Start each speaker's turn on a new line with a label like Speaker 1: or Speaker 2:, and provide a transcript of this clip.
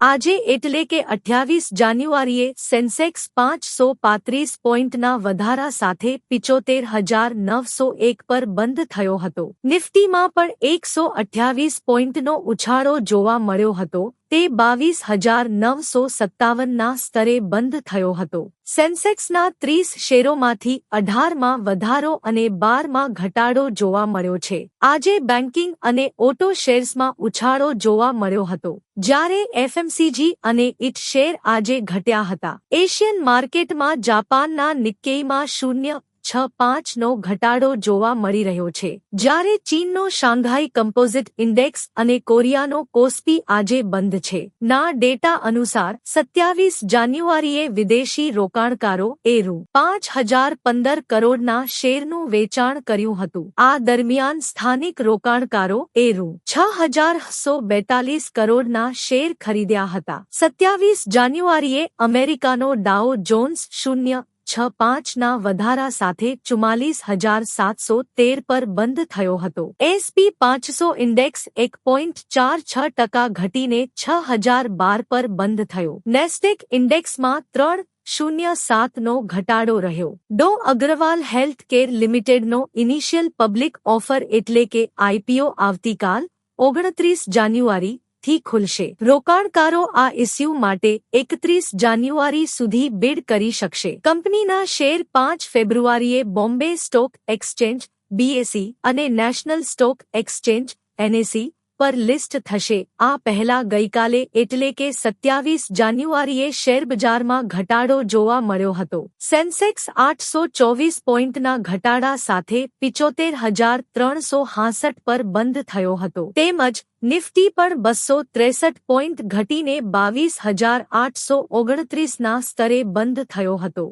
Speaker 1: આજે એટલે કે અઠ્યાવીસ જાન્યુઆરીએ સેન્સેક્સ પાંચસો પાંત્રીસ પોઈન્ટના વધારા સાથે પિચોતેર હજાર નવસો એક પર બંધ થયો હતો. નિફ્ટીમાં પણ એકસો અઠ્યાવીસ પોઈન્ટનો ઉછાળો જોવા મળ્યો હતો. તે બાવીસ હજાર નવસો સત્તાવનના સ્તરે બંધ થયો હતો. સેન્સેક્સના ત્રીસ શેરોમાંથી અઢારમાં વધારો અને બારમાં ઘટાડો જોવા મળ્યો છે. આજે બેન્કિંગ અને ઓટો શેર્સમાં ઉછાળો જોવા મળ્યો હતો. જ્યારે એફએમસીજી અને ઇટ શેર આજે ઘટ્યા હતા. એશિયન માર્કેટમાં જાપાનના નિક્કેઈમાં શૂન્ય છ પાંચનો ઘટાડો જોવા મળી રહ્યો છે. જ્યારે ચીનનો શાંઘાઈ કમ્પોઝિટ ઇન્ડેક્સ અને કોરિયાનો કોસ્પી આજે બંધ છે. ના ડેટા અનુસાર સત્યાવીસ જાન્યુઆરીએ વિદેશી રોકાણકારો એ રૂ. પાંચ હજાર પંદર કરોડના શેરનું વેચાણ કર્યું હતું. આ દરમિયાન સ્થાનિક રોકાણકારો એ રૂ. છ હજાર સો બેતાલીસ કરોડના શેર ખરીદ્યા હતા. સત્યાવીસ જાન્યુઆરીએ અમેરિકાનો ડાઓ જોન્સ શૂન્ય છ પાંચના વધારા સાથે ચુમ્માલીસ હજાર સાતસો તેર પર બંધ થયો હતો. એસપી પાંચસો ઇન્ડેક્સ એક પોઈન્ટ ચાર છ ટકા ઘટીને છ હજાર બાર પર બંધ થયો. નેસ્ટેક ઇન્ડેક્સમાં ત્રણ શૂન્ય સાતનો ઘટાડો રહ્યો. ડો અગ્રવાલ હેલ્થ કેર લિમિટેડનો ઇનિશિયલ પબ્લિક ઓફર એટલે કે આઈપીઓ આવતીકાલ ઓગણત્રીસ જાન્યુઆરી થી ખુલશે. રોકાણકારો આ ઇસ્યુ માટે એકત્રીસ જાન્યુઆરી સુધી બિડ કરી શકશે. કંપનીના શેર પાંચ ફેબ્રુઆરીએ બોમ્બે સ્ટોક એક્સચેન્જ બીએસઈ અને નેશનલ સ્ટોક એક્સચેન્જ એનએસઈ પર લિસ્ટ થશે. આ પહેલા ગઈકાલે એટલે કે સત્યાવીસ જાન્યુઆરીએ શેરબજારમાં ઘટાડો જોવા મળ્યો હતો. સેન્સેક્સ આઠસો ચોવીસ પોઈન્ટના ઘટાડા સાથે પિચોતેર હજાર ત્રણસો હાસઠ પર બંધ થયો હતો. તેમજ નિફ્ટી પણ બસો ત્રેસઠ પોઈન્ટ ઘટીને બાવીસ હજાર આઠસો ઓગણત્રીસના સ્તરે બંધ થયો હતો.